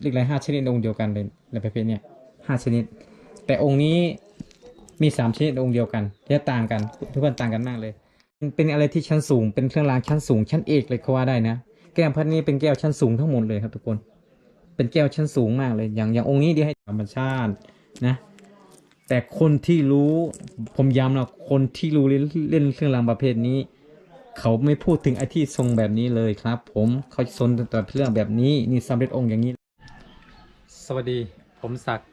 เหล็กไหลห้าชนิดองค์เดียวกันเลยในประเภทเนี้ยห้าชนิด แต่องค์นี้มีสามชนิดองค์เดียวกันจะต่างกันทุกคนต่างกันมากเลย เป็นอะไรที่ชั้นสูงเป็นเครื่องรางชั้นสูงชั้นเอกเลยเขาว่าได้นะ แก้วพัดนี้เป็นแก้วชั้นสูงทั้งหมดเลยครับทุกคน เป็นแก้วชั้นสูงมากเลย อย่างอย่างองค์นี้ที่ให้ธรรมชาตินะ แต่คนที่รู้ผมย้ำนะคนที่รู้เล่นเล่นเครื่องรางประเภทนี้เขาไม่พูดถึงไอ้ที่ทรงแบบนี้เลยครับ ผมเขาสนแต่เรื่องแบบนี้นี่สำเร็จองค์อย่างนี้ สวัสดีผมศักดิ์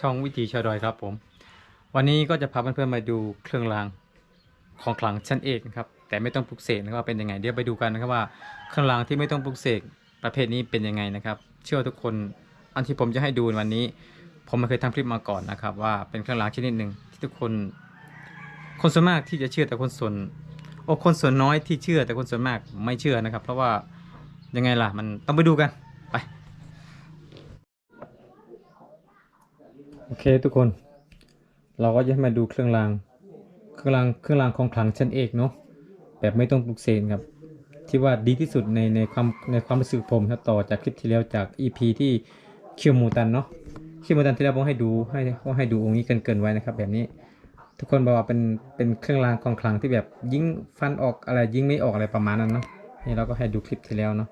ช่องวิถีชาวดอยครับผม วันนี้ก็จะพาเพื่อนๆมาดูเครื่องรางของขลังชั้นเอกนะครับแต่ไม่ต้องปลุกเสกนะครับว่าเป็นยังไงเดี๋ยวไปดูกันนะครับว่าเครื่องรางที่ไม่ต้องปลุกเสกประเภทนี้เป็นยังไงนะครับ เชื่อทุกคนอันที่ผมจะให้ดูวันนี้ ผมไม่เคยทำคลิปมาก่อนนะครับ ว่าเป็นเครื่องรางชนิดหนึ่งที่ทุกคน คนส่วนมากที่จะเชื่อแต่คนส่วนโอ้คนส่วนน้อยที่เชื่อแต่คนส่วนมากไม่เชื่อนะครับ เพราะว่ายังไงล่ะมันต้องไปดูกันไป โอเคทุกคน เราก็จะมาดูเครื่องราง เครื่องรางเครื่องรางของขลังชั้นเอกเนาะแบบไม่ต้องปลุกเสกครับ ที่ว่าดีที่สุดในในความในความรู้สึกผมครับต่อจากคลิปที่แล้วจาก EP ที่เคียวมูตันเนาะเคียวมูตันที่แล้วผมให้ดูให้ก็ให้ดูองค์นี้เกินเกินไว้นะครับ แบบนี้ ทุกคนบอกว่าเป็นเป็นเครื่องรางของขลังที่แบบยิงฟันออกอะไรยิงไม่ออกอะไรประมาณนั้นเนาะนี่เราก็ให้ดูคลิปที่แล้วเนาะ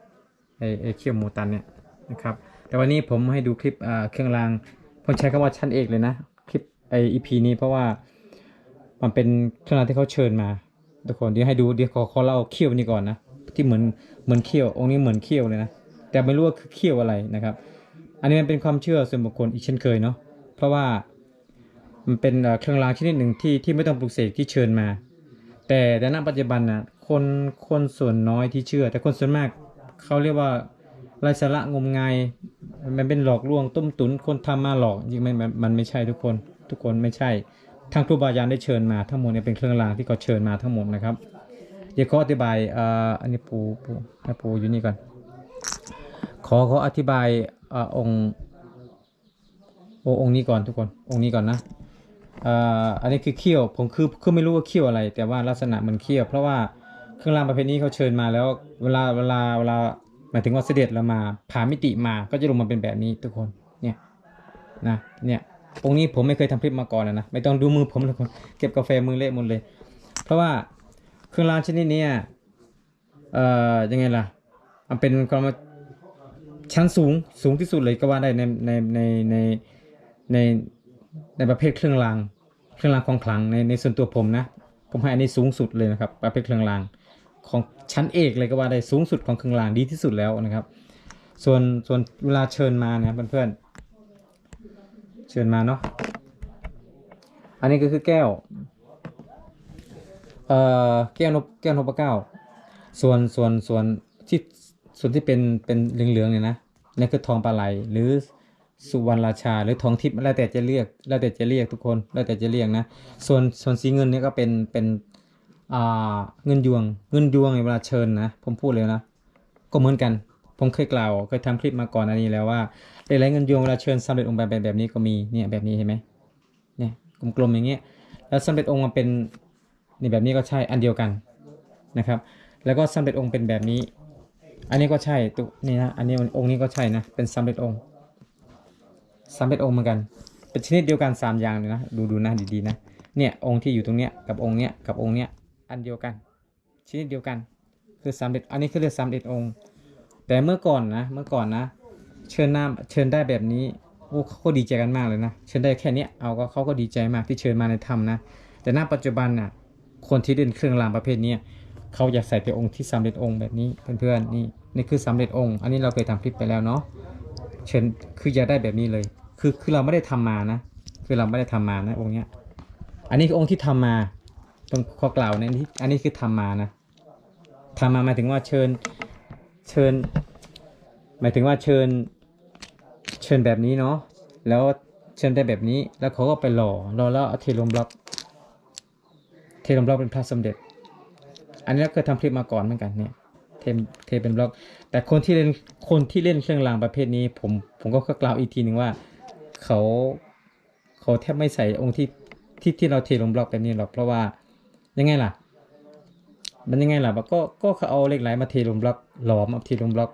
ไอไอเคียวมูตันเนี่ยนะครับแต่วันนี้ผมให้ดูคลิปอ่าเครื่องราง ผมใช้คำว่าชั้นเอกเลยนะ คลิปไอ EP นี้เพราะว่ามันเป็นเครื่องรางที่เขาเชิญมาทุกคนเดี๋ยวให้ดูเดี๋ยวขอขอเล่าเขี้ยวนี้ก่อนนะที่เหมือนเหมือนเขี้ยว องค์นี้เหมือนเขี้ยวเลยนะแต่ไม่รู้ว่าคือเขี้ยวอะไรนะครับ อันนี้มันเป็นความเชื่อส่วนบุคคลอีกเช่นเคยเนาะเพราะว่ามันเป็นเอ่อเครื่องรางชนิดหนึ่งที่ที่ไม่ต้องปลุกเสกที่เชิญมา แต่แต่ณปัจจุบันนะคนคนส่วนน้อยที่เชื่อ แต่คนส่วนมากเขาเรียกว่า ไรสาระงมงายมันเป็นหลอกลวงต้มตุนคนทำมาหลอกจริงไมมันมันไม่ใช่ทุกคน ทุกคนไม่ใช่ทางครูบาอาจารย์ได้เชิญมาทั้งหมดเนี่ยเป็นเครื่องรางที่เขาเชิญมาทั้งหมดนะครับเดี๋ยวขออธิบายอ่ออันนี้ปูปูให้ปูอยู่นี่ก่อนขอขออธิบายอ่อองค์โอองค์นี้ก่อนทุกคนองค์นี้ก่อนนะอ่ออันนี้คือเขี้ยวผมคือคือไม่รู้ว่าเขี้ยวอะไร แต่ว่าลักษณะมันเขี้ยว เพราะว่าเครื่องรางประเภทนี้เขาเชิญมาแล้วเวลาเวลาเวลา มายถึงว่าเสด็จแล้วมาผ่ามิติมาก็จะลงมาเป็นแบบนี้ทุกคนเนี่ยนะเนี่ยองค์นี้ผมไม่เคยทำคลิปมาก่อนเลยนะไม่ต้องดูมือผมเลยคนเก็บกาแฟมือเละหมดเลย เพราะว่าเครื่องรางชนิดนี้เอ่อยังไงล่ะมันเป็นความชั้นสูงสูงที่สุดเลยก็ว่าได้ในในในในในในประเภทเครื่องราง เครื่องรางของขลังในในส่วนตัวผมนะ ผมให้อันนี้สูงสุดเลยนะครับประเภทเครื่องราง ของชั้นเอกเลยก็ว่าได้สูงสุดของเครื่องรางดีที่สุดแล้วนะครับ ส่วนส่วนเวลาเชิญมานะครับเพื่อนๆเชิญมาเนาะอันนี้ก็คือแก้วเอ่อแก้วนพแก้วนพเก้าส่วนส่วนส่วนที่ส่วนที่เป็นเป็นเหลืองๆเนี่ยนะนี่คือทองปลาไหลหรือสุวรรณราชา หรือทองทิพย์แล้วแต่จะเรียกแล้วแต่จะเรียกทุกคนแล้วแต่จะเรียกนะ ส่วนส่วนสีเงินเนี่ยก็เป็นเป็น เงินยวง เงินยวงเวลาเชิญนะ ผมพูดเลยนะ ก็เหมือนกัน ผมเคยกล่าว เคยทำคลิปมาก่อนอันนี้แล้วว่าหลายๆเงินยวงเวลาเชิญสำเร็จองค์แบบแบบแบบนี้ก็มี เนี่ยแบบนี้เห็นไหมเนี่ยกลมๆอย่างเงี้ย แล้วสำเร็จองค์มาเป็นนี่แบบนี้ก็ใช่อันเดียวกันนะครับ แล้วก็สำเร็จองค์เป็นแบบนี้ อันนี้ก็ใช่ตุนี่นะ อันนี้องค์นี้ก็ใช่นะ เป็นสำเร็จองค์สำเร็จองค์เหมือนกัน เป็นชนิดเดียวกันสามอย่างเลยนะ ดูดูนะดีๆนะ เนี่ยองค์ที่อยู่ตรงเนี้ยกับองค์เนี้ยกับองค์เนี้ย อันเดียวกันชนิดเดียวกัน คือสำเร็จอันนี้คือเรียกสำเร็จองค์ แต่เมื่อก่อนนะเมื่อก่อนนะ เชิญน้าเชิญได้แบบนี้โอ้เขาก็ดีใจกันมากเลยนะเชิญได้แค่นี้เอาก็เขาก็ดีใจมากที่เชิญมาในธรรมนะ แต่ณปัจจุบันน่ะคนที่เล่นเครื่องรางประเภทนี้เขาอยากใส่แต่องค์ที่สำเร็จองค์แบบนี้เพื่อนๆนี่นี่คือสำเร็จองค์ อันนี้เราเคยทำคลิปไปแล้วเนาะเชิญคืออยากได้แบบนี้เลย คือคือเราไม่ได้ทำมานะ คือเราไม่ได้ทำมานะองค์เนี้ยอันนี้คือองค์ที่ทำมา ต้องขอกล่าวนะนี่อันนี้คือทำมานะทำมาหมายถึงว่าเชิญเชิญ หมายถึงว่าเชิญ เชิญแบบนี้เนาะแล้วเชิญได้แบบนี้ แล้วเขาก็ไปหล่อหล่อแล้วเทลมบล็อก เทลมบล็อกเป็นพระสมเด็จ อันนี้เราเคยทำคลิปมาก่อนเหมือนกันเนี่ยเทมเทเป็นบล็อก แต่คนที่เล่นคนที่เล่นเครื่องรางประเภทนี้ ผมผมก็กล่าวอีกทีหนึ่งว่าเขาเขาแทบไม่ใส่องค์ที่ที่ที่เราเทลงบล็อกแบบนี้หรอกเพราะว่า ยังไงล่ะ มันยังไงล่ะก็ก็เขาเอาเหล็กไหลมาเทลงบล็อกหลอมเอาเทลงบล็อก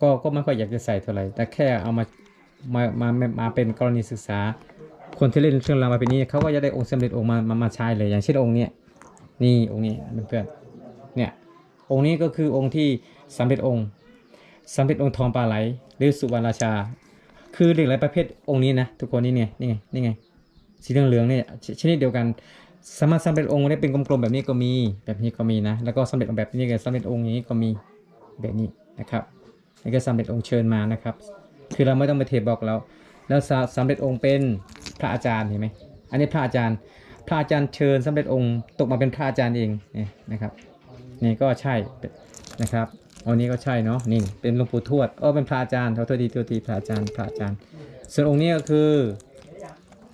ก็ก็ไม่ค่อยอยากจะใส่เท่าไหร่แต่แค่เอามามามามามาเป็นกรณีศึกษา คนที่เล่นเครื่องรางประเพณีเขาก็จะได้องค์สำเร็จองค์มามามาใช้เลย อย่างเช่นองค์เนี้ยนี่องค์นี้เพื่อนเนี่ยองค์นี้ก็คือองค์ที่สำเร็จองค์สำเร็จองค์ทองปลาไหล หรือสุวรรณราชา คือเหล็กไหลประเภทองค์นี้นะทุกคนนี่ไงนี่ไงนี่ไงสีเหลืองๆเนี่ยชชนิดเดียวกัน สามารถสำเร็จองค์ได้เป็นกลมๆแบบนี้ก็มีแบบนี้ก็มีนะ แล้วก็สำเร็จแบบนี้ก็สำเร็จองค์นี้ก็มีแบบนี้นะครับนี่ก็สำเร็จองค์เชิญมานะครับ คือเราไม่ต้องไปเทบอกแล้ว แล้วสาเร็จองค์เป็นพระอาจารย์เห็นไหมอันนี้พระอาจารย์ พระอาจารย์เชิญสำเร็จองค์ตกมาเป็นพระอาจารย์เองนี่นะครับ นี่ก็ใช่นะครับอันนี้ก็ใช่เนาะนี่เป็นหลวงปู่ทวดเออเป็นพระอาจารย์เขาตัวดีตัวดีพระอาจารย์พระอาจารย์ ส่วนองค์นี้ก็คือ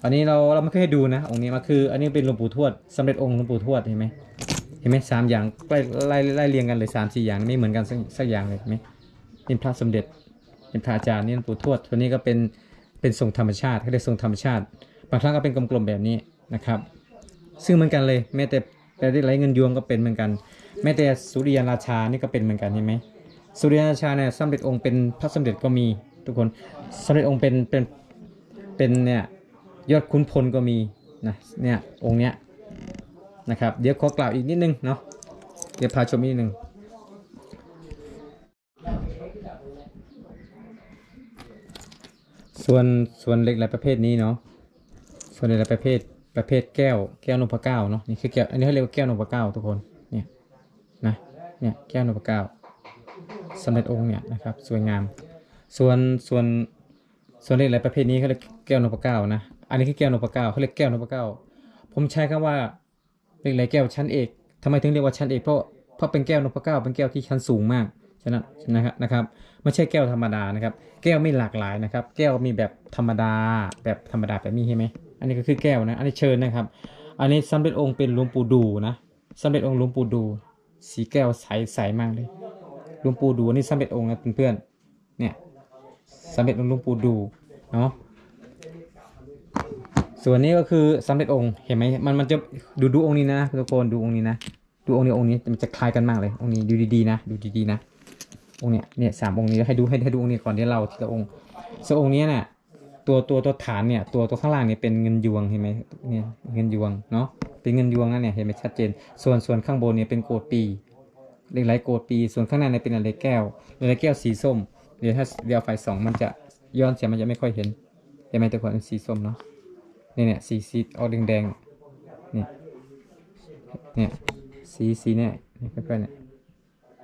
อันนี้เราเราไม่เคยให้ดูนะองค์นี้มาคือ อันนี้เป็นหลวงปู่ทวดสำเร็จองค์หลวงปู่ทวดเห็นไหมเห็นไหมสามอย่างไล่ไล่ไล่เรียงกันเลยสามสี่อย่างไม่เหมือนกันสักสักอย่างเลยเห็นไหมเป็นพระสมเด็จเป็นพระอาจารย์นี่หลวงปู่ทวดตัวนี้ก็เป็นเป็นทรงธรรมชาติเขาเรียกทรงธรรมชาติ บางครั้งก็เป็นกลมๆแบบนี้นะครับ ซึ่งเหมือนกันเลยแม้แต่แต่ได้ไรเงินยวงก็เป็นเหมือนกันแม้แต่สุริยันราชานี่ก็เป็นเหมือนกันเห็นไหมสุริยันราชาเนี่ยสำเร็จองค์เป็นพระสมเด็จก็มีทุกคนสำเร็จองค์เป็นเป็นเป็นเนี่ย ยอดขุนพลก็มีนะเนี่ยองค์เนี้ยนะครับเดี๋ยวขอกล่าวอีกนิดนึงเนาะเดี๋ยวพาชมอีกนิดนึงส่วนส่วนเหล็กไหลประเภทนี้เนาะส่วนเหล็กไหลประเภทประเภทแก้วแก้วนพเก้าเนาะนี่คือแก้วอันนี้เขาเรียกว่าแก้วนพเก้าทุกคนเนี่ยนะเนี่ยแก้วนพเก้าสำเร็จองค์เนี่ยนะครับสวยงาม ส่วนส่วนส่วนเหล็กไหลประเภทนี้เขาเรียกแก้วนพเก้านะ อันนี้คือแก้วนพเก้าเขาเรียกแก้วนพเก้าผมใช้คำว่าเหล็กไหลแก้วชั้นเอกทำไมถึงเรียกว่าชั้นเอกเพราะเพราะเป็นแก้วนพเก้าเป็นแก้วที่ชั้นสูงมากฉะนั้นนะครับนะครับไม่ใช่แก้วธรรมดานะครับ แก้วไม่หลากหลายนะครับ แก้วมีแบบธรรมดา แบบธรรมดาแบบนี้ใช่ไหมอันนี้ก็คือแก้วนะ อันนี้เชิญนะครับ อันนี้สำเร็จองค์เป็นหลวงปู่ดูนะสำเร็จองค์หลวงปู่ดู สีแก้วใสใสมากเลยหลวงปู่ดูอันนี้สำเร็จองค์นะเพื่อนๆเนี่ยสำเร็จองค์หลวงปู่ดูเนาะ ส่วนนี้ก็คือสำเร็จองค์เห็นไหมมันมันจะดูดูองค์นี้นะทุกคนดูองค์นี้นะ ดูองค์นี้องค์นี้มันจะคล้ายกันมากเลยองค์นี้ดูดีๆนะ ดูดีๆนะองค์เนี้ยเนี่ยสามองค์นี้ให้ดูให้ให้ดูองค์นี้ก่อนเดี๋ยวเราทีละองค์ส่วนองค์เนี้ยเนี่ยตัวตัวตัวฐานเนี่ยตัวตัวข้างล่างเนี่ยเป็นเงินยวงเห็นไหมเนี่ยเงินยวงเนาะเป็นเงินยวงนั่นเนี่ยเห็นไหมชัดเจน ส่วนส่วนข้างบนเนี่ยเป็นโกดปีเหล็กไหลโกดปี ส่วนข้างในเนี่ยเป็นอะไรแก้วอะไรแก้วสีส้มเดี๋ยวถ้าเดี๋ยวไฟสองมันจะย้อนเสียมันจะไม่ค่อยเห็นเห็นไหมแต่ก่อนสีส้มเนาะ เนี่ยเนี่ยสีสีออกแดงแดงเนี่ยเนี่ยสีสีเนี่ยเนี่เพื่อนๆเนี่ย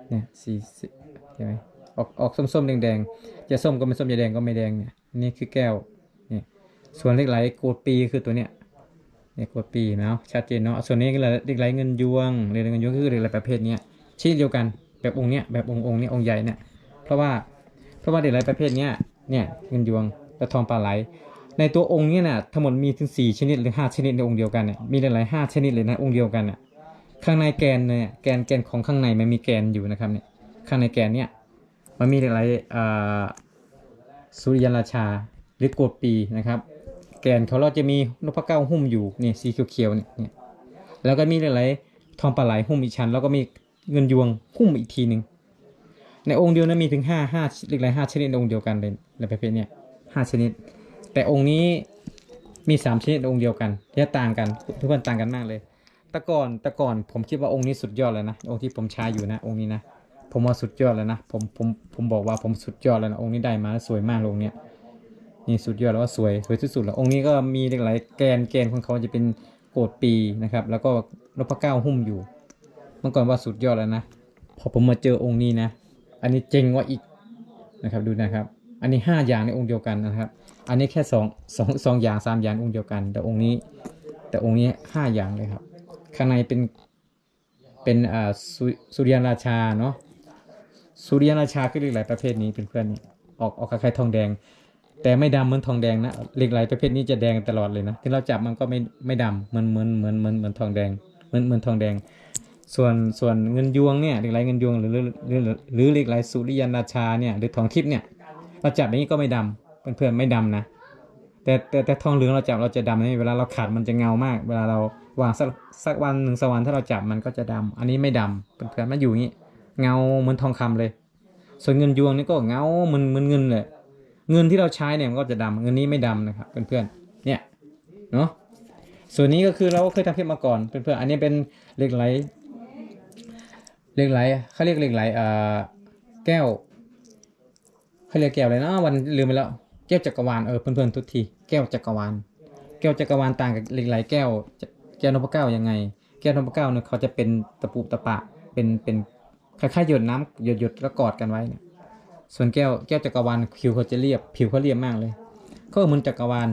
เนี่ยสีสีใช่ไหมออกออกส้มๆแดงๆจะส้มก็ไม่ส้มจะแดงก็ไม่แดงเนี่ยนี่คือแก้วเนี่ยส่วนเล็กไหลโกดปีคือตัวเนี้ยเนี่ยโกดปีเนาะชัดเจนเนาะส่วนนี้ก็เล็กไหลเงินยวงเล็กไหลเงินยวงคือเล็กไหลประเภทเนี้ยชี้เดียวกันแบบองค์เนี้ยแบบองค์องค์เนี้ยองค์ใหญ่เนี่ยเพราะว่าเพราะว่าเล็กไหลประเภทเนี้ยเนี่ยเงินยวงกระทองปลาไหล ในตัวองค์เนี้น่ะทั้งหมดมีถึงสี่ชนิดหรือห้าชนิดในองค์เดียวกันเนี่ยมีหลายๆห้าชนิดเลยนะองค์เดียวกันเนี่ยข้างในแกนเนี่ยแกนแกนของข้างในมันมีแกนอยู่นะครับเนี่ยข้างในแกนเนี่ยมันมีหลายๆสุริยันราชาหรือโกดปีนะครับ แกนเขาเราจะมีนพเก้าหุ้มอยู่นี่สีเขียวๆเนี่ยแล้วก็มีหลายๆทองปลาไหลหุ้มอีกชั้น แล้วก็มีเงินยวงหุ้มอีกทีหนึ่งในองค์เดียวนั้นมีถึงห้าห้าหลายห้าชนิดในองค์เดียวกันเลยในประเภทเนี่ยห้าชนิด แต่องค์นี้มีสามชนิดในองค์เดียวกันแยกต่างกันทุกคนต่างกันมากเลยแต่ก่อนแต่ก่อนผมคิดว่าองค์นี้สุดยอดแล้วนะองค์ที่ผมใช้อยู่นะ องค์นี้นะผมว่าสุดยอดแล้วนะผมผมผมบอกว่าผมสุดยอดแล้วนะองค์นี้ได้มาแล้วสวยมากองค์เนี้ยนี่สุดยอดแล้วว่าสวยสวยที่สุดแล้วองค์นี้ก็มีหลายแกนแกนของเขาจะเป็นโกดปีนะครับ แล้วก็นพเก้าหุ้มอยู่ เมื่อก่อนว่าสุดยอดแล้วนะพอผมมาเจอองค์นี้นะ อันนี้เจ๋งกว่าอีกนะครับดูนะครับ อันนี้ห้าอย่างในองค์เดียวกันนะครับ อันนี้แค่สองสองสองอย่างสามอย่างองค์เดียวกัน แต่องค์นี้ แต่องค์นี้ห้าอย่างเลยครับ ข้างในเป็นเป็นอ่าสุริยันราชาเนาะสุริยันราชาคือเหล็กไหลประเภทนี้เป็นเพื่อนนี่ออกออกคล้ายๆทองแดง แต่ไม่ดำเหมือนทองแดงนะเหล็กไหลประเภทนี้จะแดงตลอดเลยนะที่เราจับมันก็ไม่ไม่ดำเหมือนเหมือนเหมือนเหมือนเหมือนทองแดงเหมือนเหมือนทองแดง ส่วนส่วนเงินยวงเนี่ยเหล็กไหลเงินยวงหรือหรือหรือหรือเหล็กไหลสุริยันราชาเนี่ยหรือทองทิพย์เนี่ย เราจับอย่างนี้ก็ไม่ดำเพื่อนๆไม่ดำนะแต่แต่แต่ทองเหลืองเราจับเราจะดำนะเวลาเราขัดมันจะเงามาก เวลาเราวางสักสักวันหนึ่งสกวันถ้าเราจับมันก็จะดำอันนี้ไม่ดำเพื่อนๆมันอยู่อย่างนี้ เงาเหมือนทองคำเลย ส่วนเงินยวงนี่ก็เงาเหมันเหมันเงินเลยเงินที่เราใช้เนี่ยมันก็จะดำเงินนี้ไม่ดำนะครับเพื่อนๆเนี่ยเนาะส่วนนี้ก็คือเราก็เคยทำคลิปมาก่อนเพื่อนๆอันนี้เป็นเหล็กไหลเหล็กไหลเขาเรียกเหล็กไหลเอ่อแก้ว เขาเรียกแก้วอะไรนะวันลืมไปแล้วแก้วจักรวาลเออเพื่อนๆทุกทีแก้วจักรวาลแก้วจักรวาลต่างกับเหล็กไหลแก้วแก้วนพเก้ายังไง แก้วนพเก้าเนี่ยเขาจะเป็นตะปุตะปะเป็นเป็นคล้ายๆหยดน้ำหยดหยดแล้วกอดกันไว้เนี่ยส่วนแก้วแก้วจักรวาลผิวเขาจะเรียบ ผิวเขาเรียบมากเลยก็เหมือนจักรวาล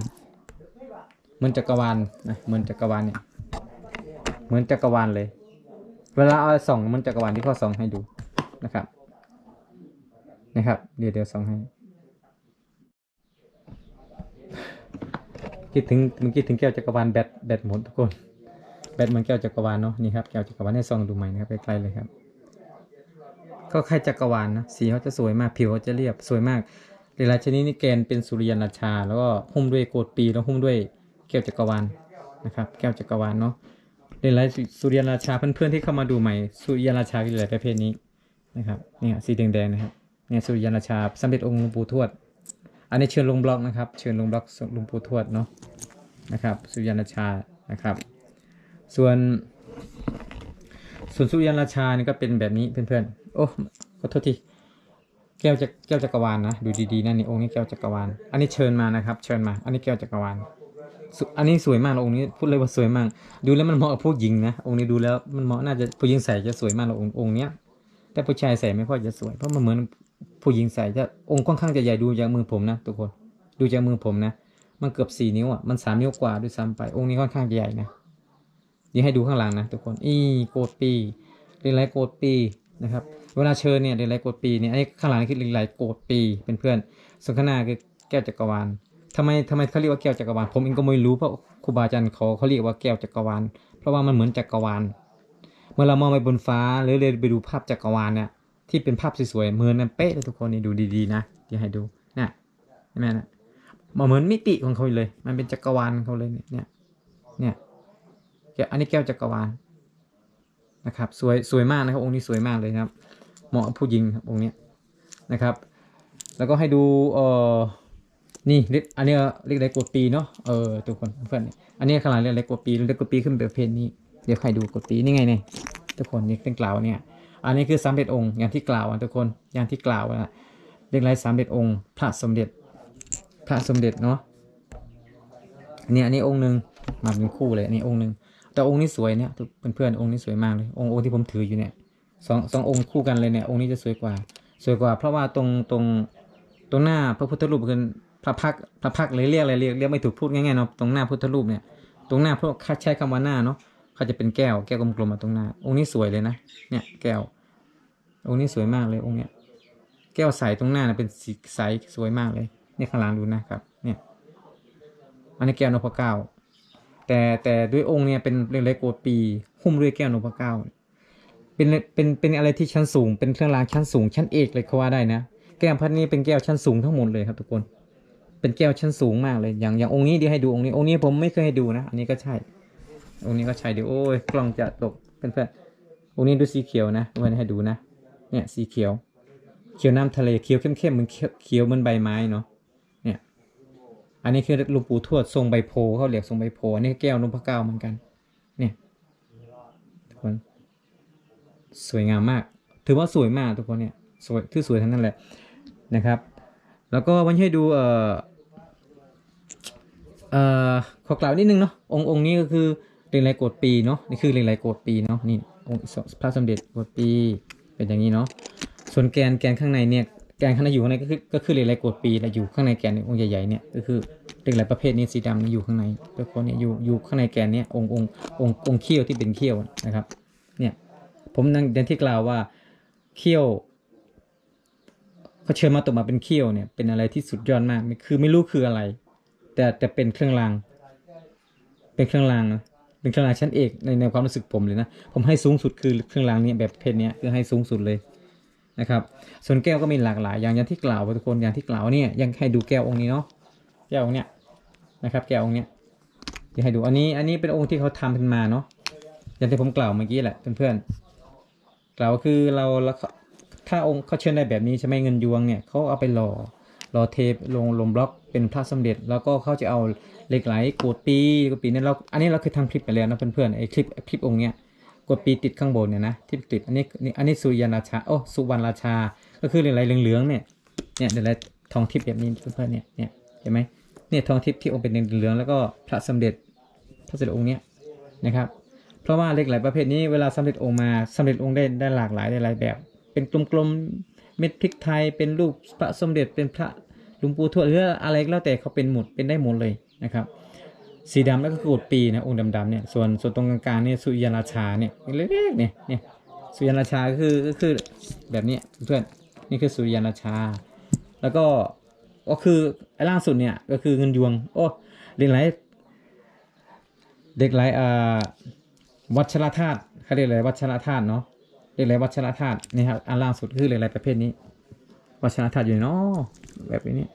เหมือนจักรวาลนะเหมือนจักรวาลเนี่ยเหมือนจักรวาลเลย เวลาเอาส่องเหมันจักรวาลที่พ่อส่องให้ดูนะครับ นะครับ เดี๋ยวเดี๋ยวส่องให้ คิดถึงเมื่อกี้ถึงแก้วจักรวาลแบตแบตหมดทุกคน แบตเหมือนแก้วจักรวาลเนาะนี่ครับแก้วจักรวาลให้ซองดูใหม่นะครับใกล้ๆเลยครับ ก็คล้ายจักรวาลนะสีเขาจะสวยมากผิวเขาจะเรียบสวยมากหลาชนิดนี่แกนเป็นสุริยันราชา แล้วก็หุ้มด้วยโกดปีแล้วหุ้มด้วยแก้วจักรวาลนะครับ แก้วจักรวาลเนาะหลายสุริยันราชาเพื่อนๆที่เข้ามาดูใหม่สุริยันราชาคือหลายประเภทนี้นะครับเนี่ยสีแดงๆนะครับ เนี่ยสุริยันราชาสำเร็จองค์หลวงปู่ทวด อันนี้เชิญลงบล็อกนะครับ เชิญลงบล็อกหลวงปู่ทวดเนาะนะครับ สุริยันราชานะครับ ส่วนส่วนสุริยันราชานี่ก็เป็นแบบนี้เพื่อนๆโอ้ขอโทษทีแก้วจะแก้วจักรวาลนะดูดีๆนะนี่องค์นี้แก้วจักรวาลอันนี้เชิญมานะครับ เชิญมา อันนี้แก้วจักรวาลอันนี้สวยมากองค์นี้พูดเลยว่าสวยมาก ดูแล้วมันเหมาะกับผู้หญิงนะองค์นี้ดูแล้วมันเหมาะน่าจะผู้หญิงใส่จะสวยมากองค์องค์เนี้ยแต่ผู้ชายใส่ไม่ค่อยจะสวยเพราะมันเหมือน ผู้หญิงใส่จะองค์ค่อนข้างจะใหญ่ดูจากมือผมนะทุกคนดูจากมือผมนะ มันเกือบสี่นิ้วอะมันสามนิ้วกว่าด้วยซ้ำไป องค์นี้ค่อนข้างใหญ่นะเดี๋ยวให้ดูข้างหลังนะทุกคนอีโกดปีเรียนไรโกดปีนะครับเวลาเชิญเนี่ยเรียนไรโกดปีเนี่ยอันนี้ข้างหลังคือเรียนไรโกดปีเป็นเพื่อนส่วนข้างหน้าคือแก้วจักรวาลทำไมทำไมเขาเรียกว่าแก้วจักรวาลผมเองก็ไม่รู้เพราะครูบาอาจารย์เขาเขาเรียกว่าแก้วจักรวาลเพราะว่ามันเหมือนจักรวาลเมื่อเรามองไปบนฟ้าหรือเลยไปดูภาพจักรวาลเนี่ย ที่เป็นภาพสวยๆเหมือนกันเป๊ะเลยทุกคนนี่ดูดีๆนะเดี๋ยวให้ดูเนี่ยเห็นไหมนะมาเหมือนมิติของเขาเลย มันเป็นจักรวาลเขาเลยเนี่ยเนี่ยเนี่ยแกอันนี้แก้วจักรวาลนะครับสวยสวยมากนะครับองค์นี้สวยมากเลยครับ เหมาะผู้หญิงครับองค์นี้นะครับ แล้วก็ให้ดูเอ่อนี่อันนี้เล็กเล็กกว่าปีเนาะเออทุกคนเพื่อนอันนี้ข้างหลังเล็กเล็กกว่าปีเล็กกว่าปีขึ้นเป็นเภทนี้เดี๋ยวใครดูกว่าปีนี่ไงเนี่ยทุกคนนี่เป็นกล่าวเนี่ย อันนี้คือสามเด็จองค์อย่างที่กล่าวอะทุกคนอย่างที่กล่าวนะเล็กไรสามเด็จองค์ พระสมเด็จ พระสมเด็จเนาะอันนี้อันนี้องค์หนึ่งมาเป็นคู่เลยอันนี้องค์หนึ่งแต่องค์นี้สวยเนี่ยเพื่อนๆองค์นี้สวยมากเลยองค์องค์ที่ผมถืออยู่เนี่ยสองสององค์คู่กันเลยเนี่ยองค์นี้จะสวยกว่า สวยกว่า เพราะว่าตรงตรงตรงหน้าพระพุทธรูปคือพระพักพระพักเลยเรียกอะไรเรียกเรียกไม่ถูกพูดง่ายๆเนาะตรงหน้าพุทธรูปเนี่ยตรงหน้าพวกใช้คำว่าหน้าเนาะเขาจะเป็นแก้วแก้วกลมๆมาตรงหน้า องค์นี้สวยเลยนะเนี่ยแก้ว องค์นี้สวยมากเลยองค์เนี้ยแก้วใสตรงหน้านะเป็นสีใสสวยมากเลยเนี่ยข้างหลังดูนะครับ เนี่ย อันนี้แก้วนพเก้าแต่แต่ด้วยองค์เนี่ยเป็นเล็กๆโกดปี หุ้มด้วยแก้วนพเก้าเป็นเป็นเป็นอะไรที่ชั้นสูง เป็นเครื่องรางชั้นสูงชั้นเอกเลยก็ว่าได้นะ แก้วพัดนี้เป็นแก้วชั้นสูงทั้งหมดเลยครับทุกคน เป็นแก้วชั้นสูงมากเลย อย่างอย่างองค์นี้เดี๋ยวให้ดูองค์นี้องค์นี้ผมไม่เคยให้ดูนะ อันนี้ก็ใช่ องค์นี้ก็ใช่เดี๋ยวโอ้ยกล้องจะตกเพื่อนองค์นี้ดูสีเขียวนะวันนี้ให้ดูนะ เนี่ยสีเขียว เขียวน้ำทะเลเขียวเข้มๆเหมือนเขียวเหมือนใบไม้เนาะเนี่ยอันนี้คือหลวงปู่ทวดทรงใบโพเขาเรียกทรงใบโพอันนี้แก้วนพเก้าเหมือนกันเนี่ยทุกคนสวยงามมาก ถือว่าสวยมากทุกคนเนี่ยสวยที่สวยทั้งนั้นแหละนะครับ แล้วก็วันนี้ให้ดูเอ่อเอ่อขอกล่าวนิดนึงเนาะองค์องค์นี้ก็คือเรียงไรโกดปีเนาะนี่คือเรียงไรโกดปีเนาะนี่องค์พระสมเด็จโกดปี เป็นอย่างนี้เนาะส่วนแกนแกนข้างในเนี่ยแกนข้างในอยู่ข้างในก็คือก็คือเหล็กไหลโกดปีแต่อยู่ข้างในแกนองค์ใหญ่ๆเนี่ยก็คือเหล็กไหลประเภทนี้สีดำนี่อยู่ข้างในตัวคนเนี่ยอยู่อยู่ข้างในแกนเนี่ยองค์องค์องค์องค์เขี้ยวที่เป็นเขี้ยวนะครับเนี่ยผมนั่งเดนที่กล่าวว่าเขี้ยวเขาเชิญมาตกมาเป็นเขี้ยวเนี่ยเป็นอะไรที่สุดยอดมากคือไม่รู้คืออะไร แต่แต่เป็นเครื่องรางเป็นเครื่องรางนะ เป็นเครื่องรางชั้นเอกในในความรู้สึกผมเลยนะ ผมให้สูงสุดคือเครื่องรางนี้แบบเพศเนี้ยคือให้สูงสุดเลยนะครับ ส่วนแก้วก็มีหลากหลายอย่างอย่างที่กล่าวทุกคนอย่างที่กล่าวเนี่ยยังให้ดูแก้วองค์นี้เนาะแก้วองค์เนี้ยนะครับแก้วองค์เนี้ยเดี๋ยวให้ดูอันนี้อันนี้เป็นองค์ที่เขาทำขึ้นมาเนาะอย่างที่ผมกล่าวเมื่อกี้แหละเพื่อนๆกล่าวคือเราเราถ้าองค์เขาเชิญได้แบบนี้ใช่ไหมเงินยวงเนี่ยเขาเอาไปหล่อหล่อเทปลงลงบล็อกเป็นพระสมเด็จ แล้วก็เขาจะเอา เหล็กไหลกดปีกดปีเนี่ยเราอันนี้เราเคยทำคลิปไปแล้วนะเพื่อนๆไอ้คลิปคลิปองค์เนี้ยกดปีติดข้างบนเนี่ยนะที่ติดอันนี้นี่อันนี้สุริยันราชาโอ้สุวรรณราชา ก็คือเหล็กไหลเหลืองๆเนี่ยเนี่ยเหล็กไหลทองทิพย์แบบนี้เพื่อนๆเนี่ยเนี่ยเห็นไหมเนี่ยทองทิพย์ที่องค์เป็นเหลืองๆแล้วก็พระสมเด็จพระสมเด็จองค์เนี้ยนะครับเพราะว่าเหล็กไหลประเภทนี้เวลาสำเร็จองค์มาสำเร็จองค์ได้ได้หลากหลายได้หลายแบบ เป็นกลมๆเม็ดพริกไทยเป็นรูปพระสมเด็จเป็นพระหลวงปู่ทวดหรืออะไรก็แล้วแต่เขาเป็นหมดเป็นได้หมดเลย นะครับสีดำแล้วก็กรูดปีนะองค์ดำๆเนี่ยส่วนส่วนตรงกลางๆเนี่ยสุยราชาเนี่ยเล็กๆเนี่ยเนี่ยสุยราชาก็คือก็คือแบบนี้เพื่อนนี่คือสุยราชา แล้วก็ก็คือไอ้ล่างสุดเนี่ยก็คือเงินยวงโอ้เรียนไรเด็กไรอ่าวัชรธาตุเขาเรียกอะไรวัชรธาตุเนาะเรียกอะไรวัชรธาตุนี่ครับอันล่างสุดคือเรียกอะไรประเภทนี้ วัชรธาตุอยู่เนาะแบบนี้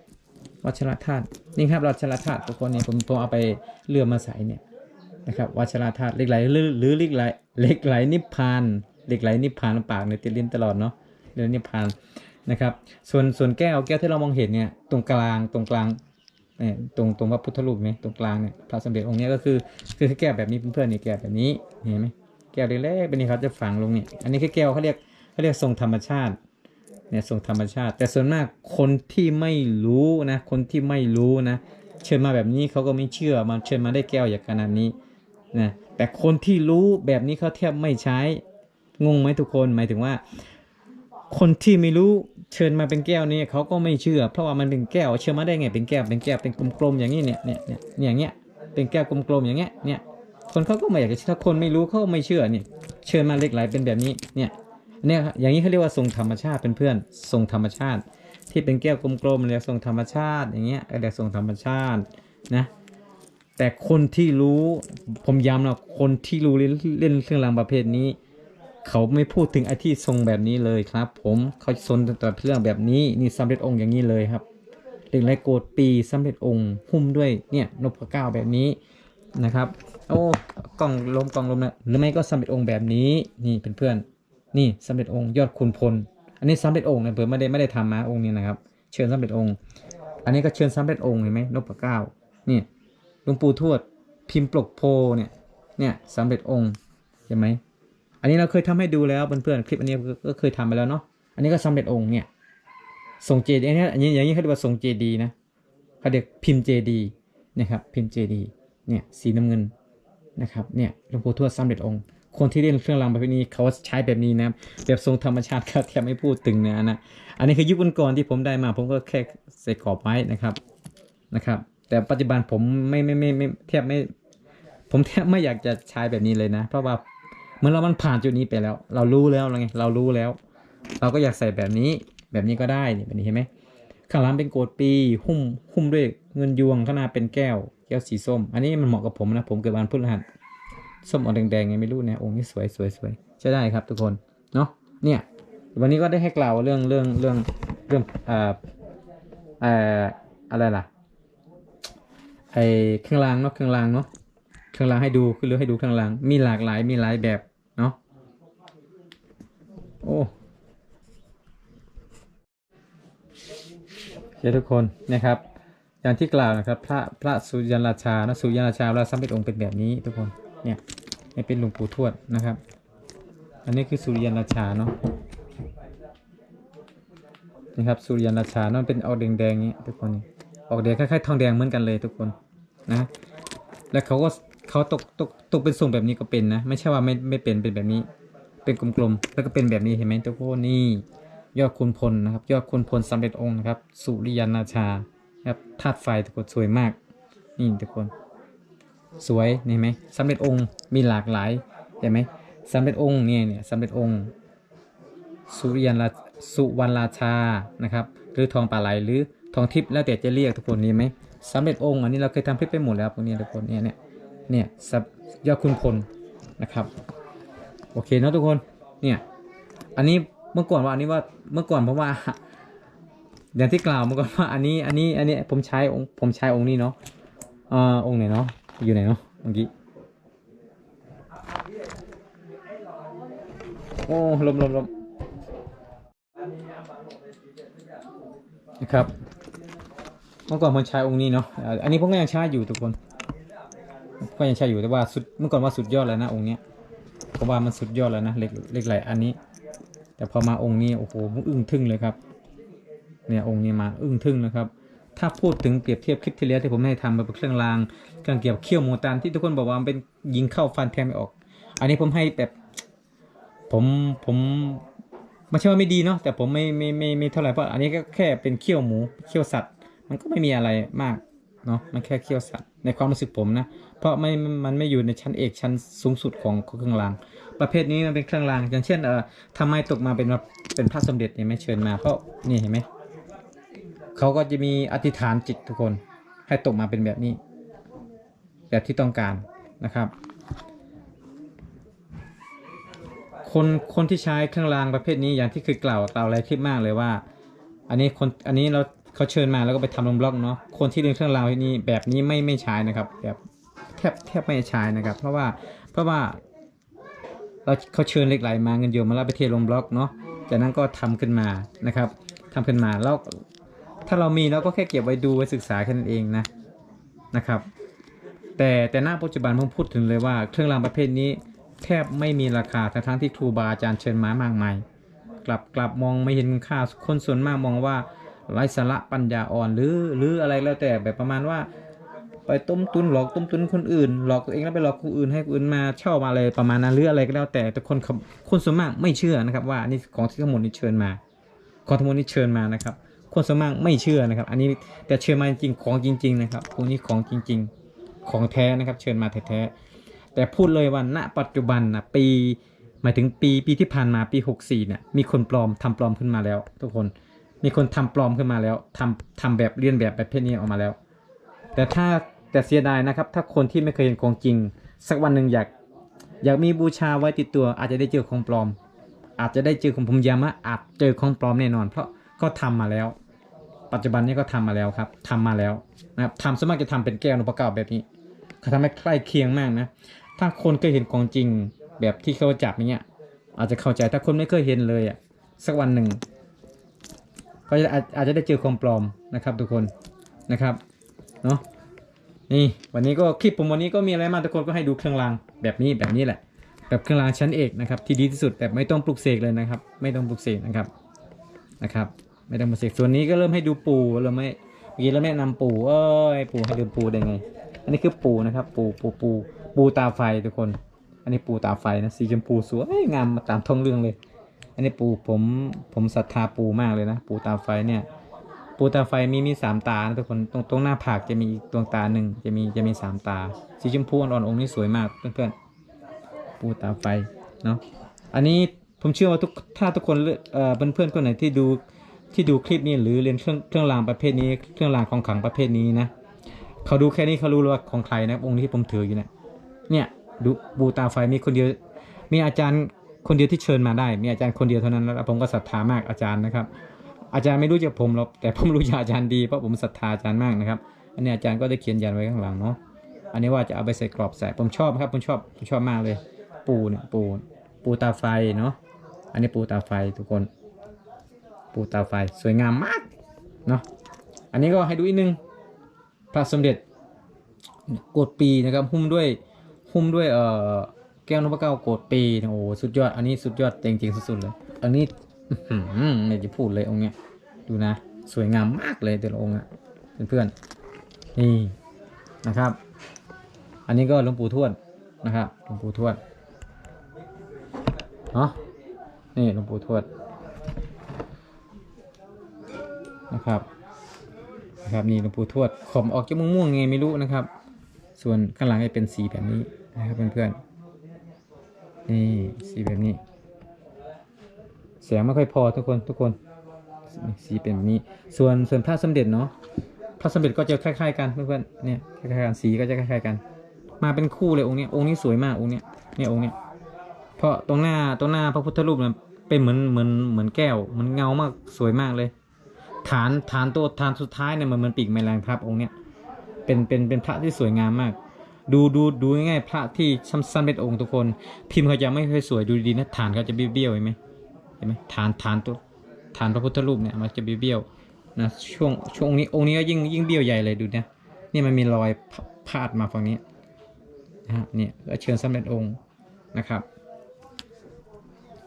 วัชรธาตุนี่ครับวัชรธาตุทุกคนนี่ผมผมเอาไปเลื่อมมาใส่เนี่ยนะครับวัชรธาตุเหล็กไหลหรือหรือเหล็กไหลเหล็กไหลนิพพานเหล็กไหลนิพพานปากเนี่ยติดลิ้นตลอดเนาะเหล็กนิพพานนะครับ ส่วนส่วนแก้วแก้วที่เรามองเห็นเนี่ยตรงกลางตรงกลางเนี่ยตรงตรงพระพุทธรูปไหมตรงกลางเนี่ยพระสมเด็จองค์นี้ก็คือคือแก้วแบบนี้เพื่อนๆนี่แก้วแบบนี้เห็นไหมแก้วเล็กๆเป็นนี่ครับจะฝังลงเนี่ยอันนี้คือแก้วเขาเรียกเขาเรียกทรงธรรมชาติ เนี่ยทรงธรรมชาติ แต่ส่วนมากคนที่ไม่รู้นะคนที่ไม่รู้นะ เชิญมาแบบนี้เขาก็ไม่เชื่อมาเชิญมาได้แก้วอย่างขนาดนี้นะแต่คนที่รู้แบบนี้เขาแทบไม่ใช้งงไหมทุกคนหมายถึงว่า คนที่ไม่รู้เชิญมาเป็นแก้วนี่เขาก็ไม่เชื่อ เพราะว่ามันเป็นแก้ว เชิญมาได้ไงเป็นแก้วเป็นแก้วเป็นกลมๆอย่างนี้เนี่ยเนี่ยเนี่ยอย่างเงี้ยเป็นแก้วกลมๆอย่างเงี้ยเนี่ยคนเขาก็ไม่อยากจะเชื่อถ้าคนไม่รู้เขาไม่เชื่อเนี่ยเชิญมาเล็กไหลเป็นแบบนี้เนี่ย เนี่ยครับอย่างนี้เขาเรียกว่าทรงธรรมชาติเป็นเพื่อนทรงธรรมชาติ ที่เป็นแก้วกลมๆเรียกทรงธรรมชาติ อย่างเงี้ยเรียกทรงธรรมชาตินะแต่คนที่รู้ผมย้ำนะคนที่รู้เล่นเล่นเครื่องรางประเภทนี้ เขาไม่พูดถึงไอ้ที่ทรงแบบนี้เลยครับ ผมเขาสนแต่เรื่องแบบนี้นี่สำเร็จองค์อย่างนี้เลยครับเหล็กไหลโกดปีสำเร็จองค์หุ้มด้วยเนี่ยนพเก้าแบบนี้นะครับโอ้กล่องลมกล่องลมนะหรือไม่ก็สำเร็จองค์แบบนี้นี่เป็นเพื่อน นี่สำเร็จองค์ยอดคุณพล อันนี้สำเร็จองค์นะเพื่อนไม่ได้ไม่ได้ทำมาองค์นี้นะครับ เชิญสำเร็จองค์ อันนี้ก็เชิญสำเร็จองค์เห็นไหมนพเก้านี่หลวงปู่ทวดพิมพ์ปลกโพเนี่ยเนี่ยสำเร็จองค์เห็นไหมอันนี้เราเคยทำให้ดูแล้วเพื่อนๆคลิปอันนี้ก็เคยทำไปแล้วเนาะอันนี้ก็สำเร็จองค์เนี่ยส่งเจดีอันนี้อันนี้อย่างนี้เขาเรียกว่าส่งเจดีนะเขาเรียกพิมพ์เจดีนะครับพิมพ์เจดีเนี่ยสีน้ำเงินนะครับเนี่ยหลวงปู่ทวดสำเร็จองค์ คนที่เล่นเครื่องรางประเภทนี้เขาใช้แบบนี้นะแบบทรงธรรมชาติเขาแทบไม่พูดถึงนะนะอันนี้คือยุคก่อนๆที่ผมได้มา ผมก็แค่ใส่กรอบไว้นะครับนะครับ แต่ปัจจุบันผมไม่ไม่ไม่ไม่แทบไม่ ผมแทบไม่อยากจะใช้แบบนี้เลยนะ เพราะว่าเมื่อเรามันผ่านจุดนี้ไปแล้ว เรารู้แล้วไงเรารู้แล้ว เราก็อยากใส่แบบนี้แบบนี้ก็ได้นี่แบบนี้เห็นไหมข้างหลังเป็นโกดปี หุ้มหุ้มด้วยเงินยวงข้างหน้าเป็นแก้วแก้วสีส้ม อันนี้มันเหมาะกับผมนะ ผมเกิดวันพฤหัส ส้มออกแดงๆไงไม่รู้นะองค์นี้สวยสวยสวยใช้ได้ครับทุกคนเนาะเนี่ยวันนี้ก็ได้ให้กล่าวเรื่องเรื่องเรื่องเรื่องอ่าเอ่ออะไรล่ะไอเครื่องรางเนาะเครื่องรางเนาะเครื่องรางให้ดูคือเรือให้ดูเครื่องรางมีหลากหลายมีหลายแบบเนาะโอ้เดี๋ยวทุกคนนะครับอย่างที่กล่าวนะครับ พระพระสุยันราชานะสุยันราชาเวลาสำเร็จองค์เป็นแบบนี้ทุกคนเนี่ย เป็นหลวงปู่ทวดนะครับ อันนี้คือสุริยันราชาเนาะนะครับสุริยันราชาเนาะเป็นออกแดงๆอย่างนี้ทุกคนออกแดงคล้ายๆทองแดงเหมือนกันเลยทุกคนนะแล้วเขาก็เขาตกตกตกเป็นทรงแบบนี้ก็เป็นนะ ไม่ใช่ว่าไม่ไม่เป็นเป็นแบบนี้ เป็นกลมๆแล้วก็เป็นแบบนี้เห็นไหมทุกคนนี่ยอดคุณพลนะครับ ยอดคุณพลสำเร็จองค์นะครับ สุริยันนาชาครับธาตุไฟทุกคนสวยมากนี่ทุกคน สวยนี่เห็นไหมสำเร็จองค์มีหลากหลายเห็นไหมสำเร็จองค์เนี่ยเนี่ยสำเร็จองค์สุริยันราสุวรรณราชานะครับ หรือทองปลาไหลหรือทองทิพย์แล้วแต่จะเรียกทุกคนนี่ไหมสำเร็จองค์อันนี้เราเคยทำคลิปไปหมดแล้วพวกนี้ทุกคนเนี่ยเนี่ยเนี่ยยอดคุณพลนะครับโอเคเนาะทุกคนเนี่ยอันนี้เมื่อก่อนว่าอันนี้ว่าเมื่อก่อนเพราะว่าอย่างที่กล่าวเมื่อก่อนว่าอันนี้อันนี้อันนี้ผมใช้องผมใช้องค์นี้เนาะอ่าองค์ไหนเนาะ อยู่ไหนเนาะเมื่อกี้โอ้ลมลมลมนะครับเมื่อก่อนผมใช้องค์นี้เนาะอันนี้ผมก็ยังใช้อยู่ทุกคนก็ยังใช้อยู่แต่ว่าสุดเมื่อก่อนว่าสุดยอดแล้วนะองค์เนี้ยเพราะว่ามันสุดยอดแล้วนะเล็กเหล็กไหลอันนี้ แต่พอมาองค์นี้โอ้โหอึ้งทึ่งเลยครับ เนี่ยองค์นี้มาอึ้งทึ่งนะครับ ถ้าพูดถึงเปรียบเทียบคลิปที่แล้วที่ผมให้ทำไปเป็นเครื่องรางเครื่องเกี่ยวกับเขี้ยวโมตันที่ทุกคนบอกว่ามันเป็นยิงเข้าฟันแทงไม่ออก อันนี้ผมให้แบบผมผมไม่ใช่ว่าไม่ดีเนาะแต่ผมไม่ไม่ไม่ไม่เท่าไหร่เพราะอันนี้ก็แค่เป็นเขี้ยวหมูเขี้ยวสัตว์ มันก็ไม่มีอะไรมากเนาะมันแค่เขี้ยวสัตว์ในความรู้สึกผมนะ เพราะไม่มันไม่อยู่ในชั้นเอกชั้นสูงสุดของเครื่องราง ประเภทนี้มันเป็นเครื่องรางอย่างเช่นเอ่อทำไมตกมาเป็นเป็นพระสมเด็จเห็นไหมเชิญมาเพราะนี่เห็นไหม เขาก็จะมีอธิษฐานจิตทุกคนให้ตกมาเป็นแบบนี้ แบบที่ต้องการนะครับ คนคนที่ใช้เครื่องรางประเภทนี้อย่างที่เคยกล่าวกล่าวอะไรคลิปมากเลยว่า อันนี้คนอันนี้เราเขาเชิญมาแล้วก็ไปทำลงบล็อกเนาะคนที่เรียนเครื่องรางที่นี้แบบนี้ไม่ไม่ใช้นะครับ แบบแทบแทบไม่ใช้นะครับ เพราะว่าเพราะว่าเราเขาเชิญเหล็กไหลมาเงินเดียวมาแล้วไปเทลงบล็อกเนาะจากนั้นก็ทำขึ้นมานะครับทำขึ้นมาแล้ว ถ้าเรามีเราก็แค่เก็บไว้ดูไว้ศึกษาแค่นั้นเองนะนะครับแต่แต่หน้าปัจจุบันผมพูดถึงเลยว่าเครื่องรางประเภทนี้แทบไม่มีราคาทั้งทั้งที่ครูบาอาจารย์เชิญมามากมายกลับกลับมองไม่เห็นค่าคนส่วนมากมองว่าไร้สาระปัญญาอ่อนหรือหรืออะไรแล้วแต่แบบประมาณว่า ไปต้มตุนหลอกต้มตุนคนอื่น หลอกตัวเองแล้วไปหลอกคนอื่นให้คนอื่นมาเช่ามาอะไรประมาณนั้นหรืออะไรก็แล้วแต่แต่คนคนส่วนมากไม่เชื่อนะครับว่านี่ของที่ทั้งหมดนี้เชิญมา ของทั้งหมดนี้เชิญมานะครับ คนส่วนมากไม่เชื่อนะครับ อันนี้แต่เชิญมาจริงของจริง ๆ นะครับพวกนี้ของจริง ๆ ของแท้นะครับ เชิญมาแท้ๆแต่พูดเลยว่าณปัจจุบันนะปีหมายถึงปีปีที่ผ่านมาปี 64เนี่ยมีคนปลอมทำปลอมขึ้นมาแล้ว ทุกคนมีคนทำปลอมขึ้นมาแล้วทำทำแบบเลียนแบบประเภทนี้ออกมาแล้ว แต่ถ้าแต่เสียดายนะครับ ถ้าคนที่ไม่เคยเห็นของจริง สักวันหนึ่งอยาก อยากมีบูชาไว้ติดตัว อาจจะได้เจอของปลอม อาจจะได้เจอของผมย้ำว่าอาจเจอของปลอมแน่นอน เพราะ ก็ทำมาแล้ว ปัจจุบันนี้ก็ทำมาแล้วครับทำมาแล้วนะครับทำส่วนมากจะทำเป็นแก้วนพเก้าแบบนี้เขาทำให้ใกล้เคียงมากนะ ถ้าคนเคยเห็นของจริงแบบที่เขาจับอย่างเงี้ยอาจจะเข้าใจถ้าคนไม่เคยเห็นเลยอะสักวันหนึ่งก็จะอาจจะได้เจอของปลอมนะครับ ทุกคนนะครับเนาะนี่วันนี้ก็คลิปผมวันนี้ก็มีอะไรมาทุกคนก็ให้ดูเครื่องรางแบบนี้แบบนี้แหละ แบบเครื่องรางชั้นเอกนะครับที่ดีที่สุดแบบไม่ต้องปลุกเสกเลยนะครับ ไม่ต้องปลุกเสกนะครับนะครับ ไม่ต้องปลุกเสกส่วนนี้ก็เริ่มให้ดูปูเริ่มให้เมื่อกี้เราแนะนำปูเอ้ยปูให้ดูปูได้ไง อันนี้คือปูนะครับ ปูปูปูปูตาไฟทุกคน อันนี้ปูตาไฟนะสีชมพูสวยงามมาตามท้องเรื่องเลย อันนี้ปูผมผมศรัทธาปูมากเลยนะ ปูตาไฟเนี่ย ปูตาไฟมีมีสามตานะทุกคนตรงตรงหน้าผากจะมีอีกดวงตาหนึ่งจะมีจะมีสามตา สีชมพูอ่อนๆองค์นี้สวยมากเพื่อนๆปูตาไฟเนาะอันนี้ผมเชื่อว่าทุกถ้าทุกคนเลือกเอ่อเพื่อนๆคนไหนที่ดู ที่ดูคลิปนี้หรือเรียนเครื่องเครื่องรางประเภทนี้เครื่องรางของขลังประเภทนี้นะเขาดูแค่นี้เขารู้แล้วว่าของใครนะองค์ที่ผมถืออยู่เนี่ยเนี่ยดูปูตาไฟมีคนเดียว มีอาจารย์คนเดียวที่เชิญมาได้ มีอาจารย์คนเดียวเท่านั้นแล้วผมก็ศรัทธามากอาจารย์นะครับ อาจารย์ไม่รู้จักผมหรอกแต่ผมรู้จักอาจารย์ดีเพราะผมศรัทธาอาจารย์มากนะครับ อันนี้อาจารย์ก็ได้เขียนยันไว้ข้างหลังเนาะอันนี้ว่าจะเอาไปใส่กรอบใส่ผมชอบครับผมชอบผมชอบมากเลย ปูเนี่ยปูปูตาไฟเนาะอันนี้ปูตาไฟทุกคน ปูตาไฟสวยงามมากเนาะอันนี้ก็ให้ดูอีกนึงพระสมเด็จโกดปีนะครับหุ้มด้วยหุ้มด้วยเอ่อแก้วนพเก้าโกดปีโอ้สุดยอดอันนี้สุดยอดจริงๆสุดๆเลย อันนี้อื้อหือไม่จะพูดเลยองค์เนี้ยดูนะ สวยงามมากเลยแต่ละองค์อะเพื่อนๆนี่นะครับ อันนี้ก็หลวงปู่ทวดนะครับหลวงปู่ทวดเนาะนี่หลวงปู่ทวด นะครับนะครับนี่หลวงปู่ทวดขอมออกจะม่วงๆไงไม่รู้นะครับ ส่วนข้างหลังจะเป็นสีแบบนี้นะครับเพื่อนๆนี่สีแบบนี้เสียงไม่ค่อยพอทุกคนทุกคนสีเป็นแบบนี้ ส่วนส่วนพระสมเด็จเนาะพระสมเด็จก็จะคล้ายๆกันเพื่อนๆเนี่ยคล้ายๆกันสีก็จะคล้ายๆกัน มาเป็นคู่เลยองค์นี้องค์นี้สวยมากองค์นี้เนี่ยองค์นี้เพราะตรงหน้าตรงหน้าพระพุทธรูปเนี่ยเป็นเหมือนเหมือนเหมือนแก้วเหมือนเงามากสวยมากเลย ฐานฐานตัวฐานสุดท้ายเนี่ยมันเหมือนปีกแมลงทับองค์เนี้ยเป็นเป็นเป็นพระที่สวยงามมาก ดูดูดูง่ายๆพระที่สั้นๆเป็นองค์ทุกคน พิมพ์เขาจะไม่ค่อยสวยดูดีนะฐานเขาจะเบี้ยวๆเห็นไหมเห็นไหมฐานฐานตัวฐานพระพุทธรูปเนี่ยมันจะเบี้ยวๆนะช่วงช่วงนี้องค์นี้ก็ยิ่งยิ่งเบี้ยวใหญ่เลยดูนะนี่มันมีรอยพาดมาฝั่งนี้นะฮะเนี่ยก็เชิญสำเร็จองค์นะครับ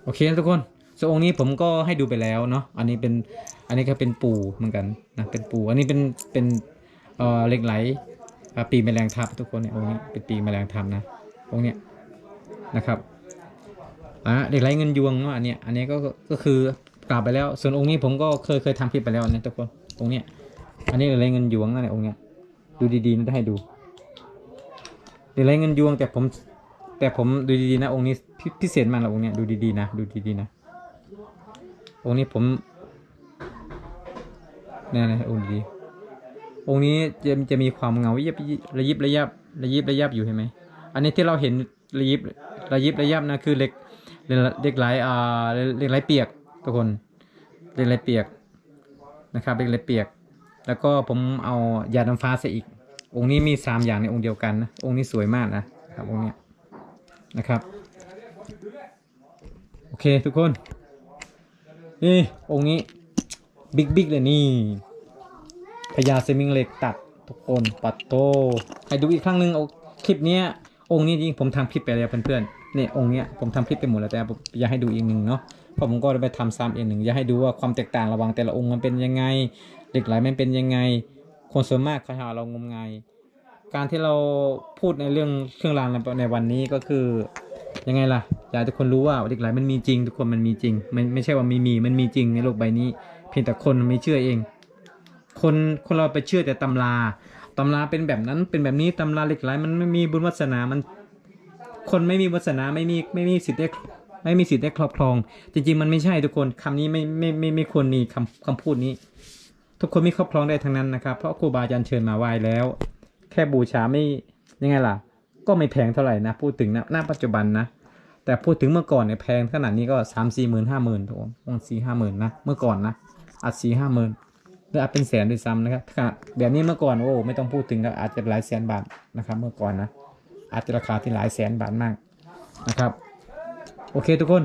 โอเคนะทุกคน ส่วนองค์นี้ผมก็ให้ดูไปแล้วเนาะอันนี้เป็นอันนี้ก็เป็นปูเหมือนกันนะเป็นปู อันนี้เป็นเป็นเอ่อเหล็กไหลปีแมลงทับทุกคนเนี่ยองค์นี้เป็นปีแมลงทับนะองค์เนี้ยนะครับอะเด็กไรเงินยวงเนาะอันเนี้ยอันเนี้ยก็ก็คือกลับไปแล้ว ส่วนองค์นี้ผมก็เคยเคยทำคลิปไปแล้วนะทุกคนองค์เนี้ยอันนี้เด็กไรเงินยวงนั่นแหละองค์เนี้ยดูดีๆนะให้ดูเด็กไรเงินยวงแต่ผมแต่ผมดูดีๆนะองค์นี้พิพิเศษมากเลยองค์เนี้ยดูดีๆนะดูดีๆนะ องค์นี้ผมเนี่ยนะองค์ดีองค์นี้จะจะมีความเงายิบระยิบระยับระยิบระยับอยู่เห็นไหมอันนี้ที่เราเห็นระยิบระยิบระยับนะคือเหล็กเหล็กไหลอ่าเหล็กไหลเปียกทุกคนเหล็กไหลเปียกนะครับเหล็กไหลเปียก แล้วก็ผมเอายาดำฟ้าใส่อีก องค์นี้มีสามอย่างในองค์เดียวกันนะองค์นี้สวยมากนะครับองค์เนี้ยนะครับ โอเคทุกคน นี่องค์นี้บิ๊กบิ๊กเลยนี่พญาเซมิงเหล็กตัดทุกคนปัดโตให้ดูอีกครั้งหนึ่งเอาคลิปเนี้ยองค์นี้จริงผมทำคลิปไปแล้วเพื่อนๆเนี่ยองค์นี้ผมทำคลิปไปหมดแล้วแต่ผมอยากให้ดูอีกหนึ่งเนาะเพราะผมก็ได้ไปทำซ้ำอีกหนึ่งอยากให้ดูว่าความแตกต่างระหว่างแต่ละองค์มันเป็นยังไงเหล็กไหลมันเป็นยังไง คนส่วนมากเขาหาเรางมงายการที่เราพูดในเรื่องเครื่องรางในวันนี้ก็คือ ยังไงล่ะอยากให้ทุกคนรู้ว่าเหล็กไหลมันมีจริง ทุกคนมันมีจริง มันไม่ใช่ว่าม่มีมันมีจริงในโลกใบนี้ เพียงแต่คนไม่เชื่อเอง คนคนเราไปเชื่อแต่ตำราตำราเป็นแบบนั้นเป็นแบบนี้ตำราเหล็กไหลมันไม่มีบุญวาสนามัน คนไม่มีวาสนาไม่มีไม่มีสิทธิ์ได้ไม่มีสิทธิ์ได้ครอบครอง จริง ๆ มันไม่ใช่ทุกคนคำนี้ไม่ไม่ไม่ไม่ควรมีคำคำพูดนี้ ทุกคนมีครอบครองได้ทั้งนั้นนะครับ เพราะครูบาอาจารย์เชิญมาไหว้แล้ว แค่บูชาไม่ยังไงล่ะ ก็ไม่แพงเท่าไหร่นะ พูดถึงนะณปัจจุบันนะ แต่พูดถึงเมื่อก่อนเนี่ยแพงขนาดนี้ก็สามสี่หมื่นห้าหมื่นทุกคนองสี่ห้าหมื่นนะ เมื่อก่อนนะอาจสี่ห้าหมื่นหรืออาจเป็นแสนด้วยซ้ำนะครับขนาดแบบนี้เมื่อก่อนโอ้ไม่ต้องพูดถึงครับอาจจะหลายแสนบาทนะครับ เมื่อก่อนนะ อาจจะราคาที่หลายแสนบาทมากนะครับ โอเคทุกคน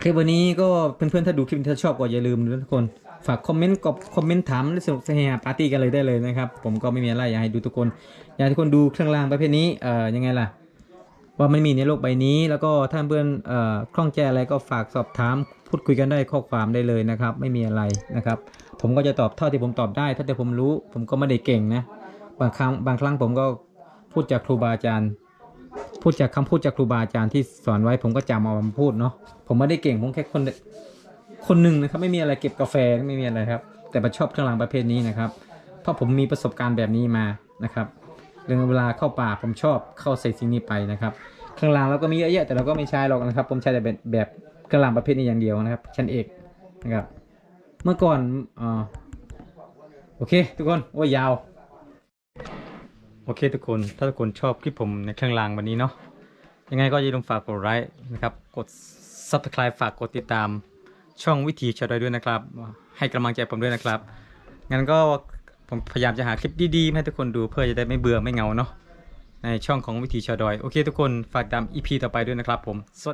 คลิปวันนี้ก็เพื่อนๆถ้าดูคลิปถ้าชอบก็อย่าลืมนะทุกคน ฝากคอมเมนต์กบคอมเมนต์ถามและสนุกสนานปาร์ตี้กันเลยได้เลยนะครับ ผมก็ไม่มีอะไรอยากให้ดูทุกคนอยากให้ทุกคนดูเครื่องรางประเภทนี้เอ่อยังไงล่ะ ว่ามันมีในโลกใบนี้ แล้วก็ถ้าเพื่อนเอ่อคล่องใจอะไรก็ฝากสอบถามพูดคุยกันได้ข้อความได้เลยนะครับ ไม่มีอะไรนะครับ ผมก็จะตอบเท่าที่ผมตอบได้เท่าที่ผมรู้ ผมก็ไม่ได้เก่งนะบางครั้งบางครั้งผมก็พูดจากครูบาอาจารย์พูดจากคำพูดจากครูบาอาจารย์ที่สอนไว้ผมก็จำเอามาพูดเนาะผมไม่ได้เก่งผมแค่คน คนหนึ่งนะครับไม่มีอะไรเก็บกาแฟไม่มีอะไรครับ แต่ผมชอบเครื่องรางประเภทนี้นะครับ เพราะผมมีประสบการณ์แบบนี้มานะครับเรื่องเวลาเข้าป่าผมชอบเข้าใส่สิ่งนี้ไปนะครับเครื่องรางเราก็มีเยอะแยะแต่เราก็ไม่ใช้หรอกนะครับ ผมใช้แต่แบบแบบเครื่องรางประเภทนี้อย่างเดียวนะครับ ชั้นเอกนะครับ เมื่อก่อนอ่าโอเค ทุกคนโอ้ยยาวโอเคทุกคนถ้าทุกคนชอบคลิปผมในเครื่องรางวันนี้เนาะยังไงก็อย่าลืมฝากกดไลค์นะครับ กด subscribe ฝากกดติดตาม ช่องวิถีชาวดอยด้วยนะครับ ให้กำลังใจผมด้วยนะครับ งั้นก็ผมพยายามจะหาคลิปดีๆ ให้ทุกคนดูเพื่อจะได้ไม่เบื่อไม่เหงาเนาะในช่องของวิถีชาวดอย โอเคทุกคนฝากตาม EP ต่อไปด้วยนะครับผมสว